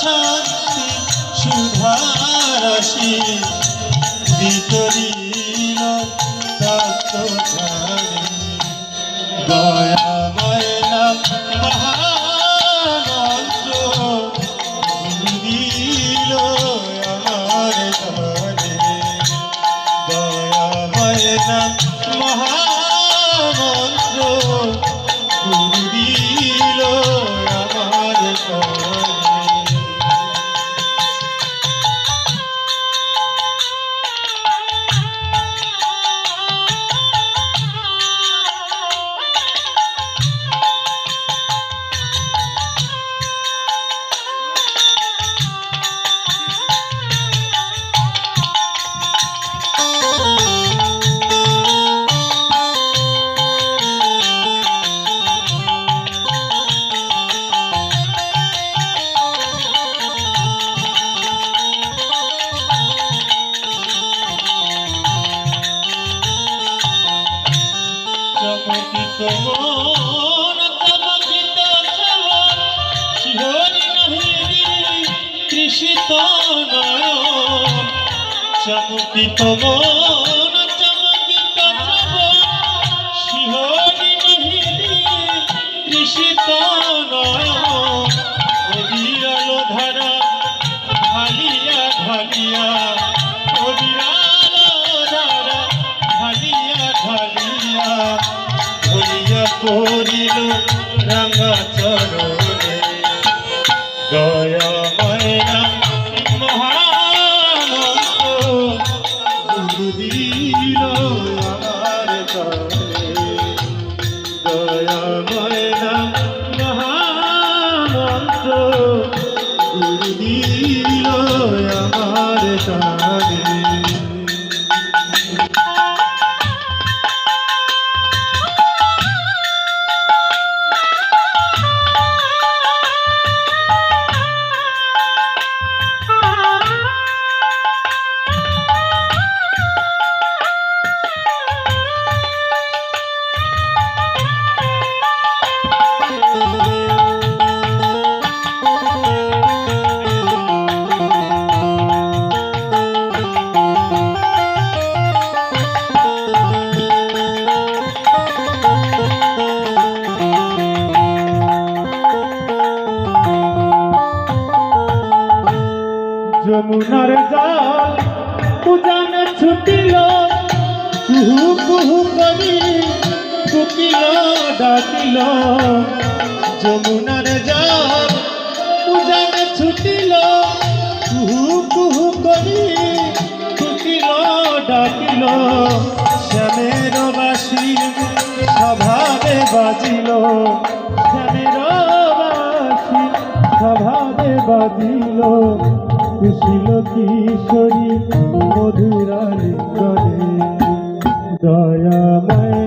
শান্তি সুধারাশি বিতরিল তত্ত্ব ঝাড়ে দয়াময় নাম নহিরি নয়ন। চমকিত মন পড়িল রাঙা চরণে দয়া দিল আমার চরণে। দয়াময় যমুনার জল, উজান ছুটিল কুহু কুহু করি কুকিল ডাকিল। যমুনার জল, উজান ছুটিল কুহু কুহু করি কুকিল ডাকিল। শ্যামের বাসি স্বভাবে বাজিল। শ্যামের বাসি স্বভাবে বাজিল। কুশিল কিশোরী মধুরালী করে? দয়াময় নাম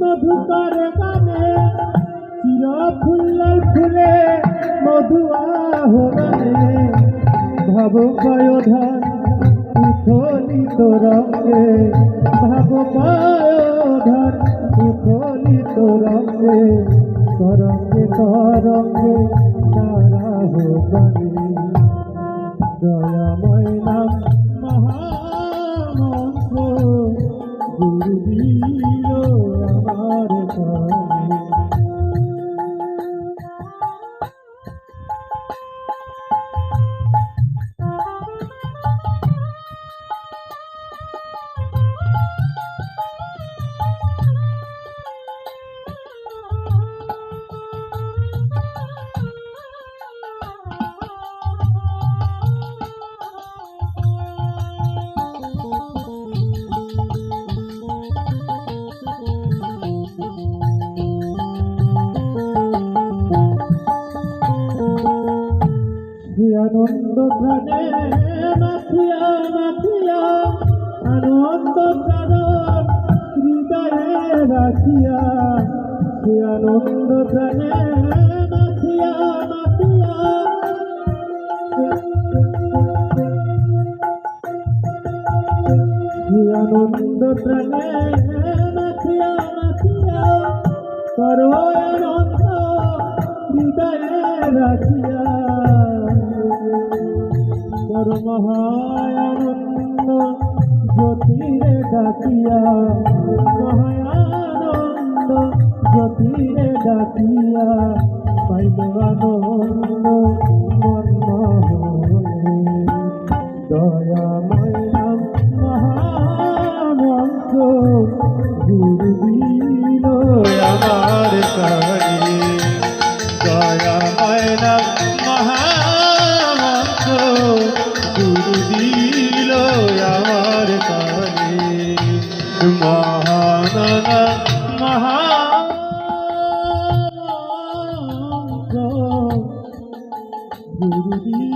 মধুকর গানে। চিরা ফুল্লাল ফুলে মধুয়া হরে ভাব পায়োধান উথলিত রঙে ভাব পায়োধান উথলিত রঙে তরঙ্গে তরঙ্গে তারা হোবানে দয়াময় নাম মহামন্ত্র সে আনন্দ প্রাণে মাথিয়া মাথিয়া আনন্দ প্রাণ হৃদয়ে রাখিয়া সে আনন্দ প্রাণে মাথিয়া মাথিয়া সে আনন্দ রাখিয়া কর মহায়ানন্দ জ্যোতিরে ডাকিয়া। মহায়ানন্দ জ্যোতিরে ডাকিয়া। পাইল আনন্দ মোহনে দয়াময় নাম গুরু দিল আমার দয়াময় নাম মহামন্ত্র দিল